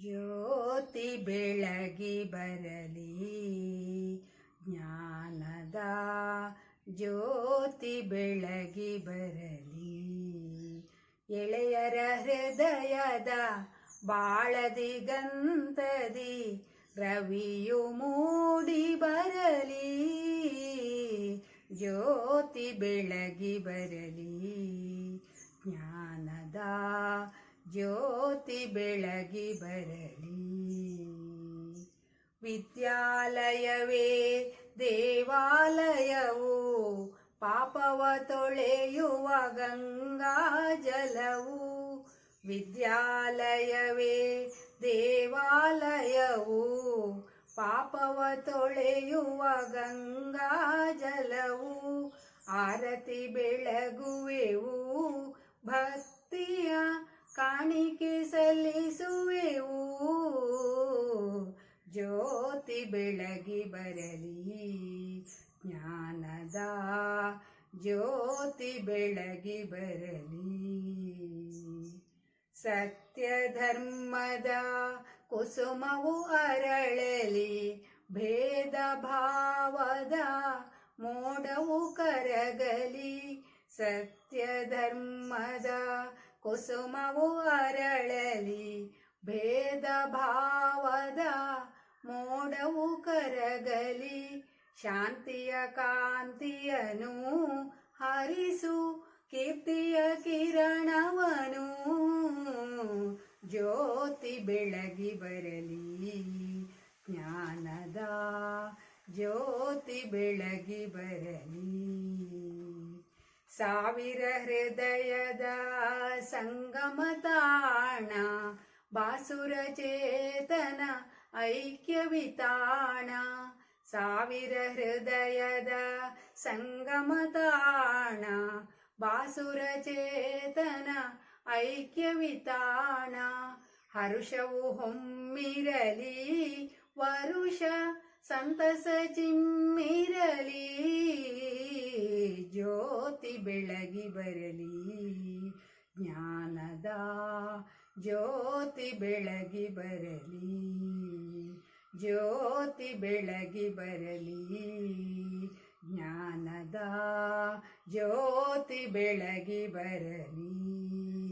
ಜ್ಯೋತಿ ಬೆಳಗಿ ಬರಲಿ. ಜ್ಞಾನದ ಜ್ಯೋತಿ ಬೆಳಗಿ ಬರಲಿ. ಎಳೆಯರ ಹೃದಯದ ಬಾಳದಿ ಗಂತದಿ ರವಿಯು ಮೂಡಿ ಬರಲಿ. ಜ್ಯೋತಿ ಬೆಳಗಿ ಬರಲಿ. ಜ್ಯೋತಿ ಬೆಳಗಿ ಬರಲಿ. ವಿದ್ಯಾಲಯವೇ ದೇವಾಲಯವು, ಪಾಪವ ತೊಳೆಯುವ ಗಂಗಾ ಜಲವು. ವಿದ್ಯಾಲಯವೇ ದೇವಾಲಯವು, ಪಾಪವ ತೊಳೆಯುವ ಗಂಗಾ ಜಲವು. ಆರತಿ ಬೆಳಗುವೆವು ಭಕ್ತಿಯ ಕಾಣಿಕೆ ಸಲ್ಲಿಸುವೆವು ಜ್ಯೋತಿ ಬೆಳಗಿ ಬರಲಿ ಜ್ಞಾನದ ಜ್ಯೋತಿ ಬೆಳಗಿ ಬರಲಿ ಸತ್ಯ ಧರ್ಮದ ಕುಸುಮವು ಅರಳಲಿ ಭೇದ ಭಾವದ ಮೋಡವು ಕರಗಲಿ ಸತ್ಯ ಧರ್ಮದ ಕುಸುಮವು ಅರಳಲಿ ಭೇದ ಭಾವದ ಮೋಡವು ಕರಗಲಿ ಶಾಂತಿಯ ಕಾಂತಿಯನು ಹರಿಸು ಕೀರ್ತಿಯ ಕಿರಣವನು ಜ್ಯೋತಿ ಬೆಳಗಿ ಬರಲಿ ಜ್ಞಾನದ ಜ್ಯೋತಿ ಬೆಳಗಿ ಬರಲಿ. ಸಾವಿರ ಹೃದಯದ ಸಂಗಮತಾಣ, ಬಾಸುರ ಚೇತನ ಐಕ್ಯವಿತಾಣ. ಸಾವಿರ ಹೃದಯದ ಸಂಗಮತಾಣ, ಬಾಸುರ ಚೇತನ ಐಕ್ಯವಿತಾಣ. ಹರುಷವು ಹೊಮ್ಮಿರಲಿ ವರುಷ ಸಂತಸ ಚಿಮ್ಮಿರಲಿ, ಜ್ಯೋತಿ ಬೆಳಗಿ ಬರಲಿ. ಜ್ಞಾನದ ಜ್ಯೋತಿ ಬೆಳಗಿ ಬರಲಿ, ಜ್ಯೋತಿ ಬೆಳಗಿ ಬರಲಿ. ಜ್ಞಾನದ ಜ್ಯೋತಿ ಬೆಳಗಿ ಬರಲಿ.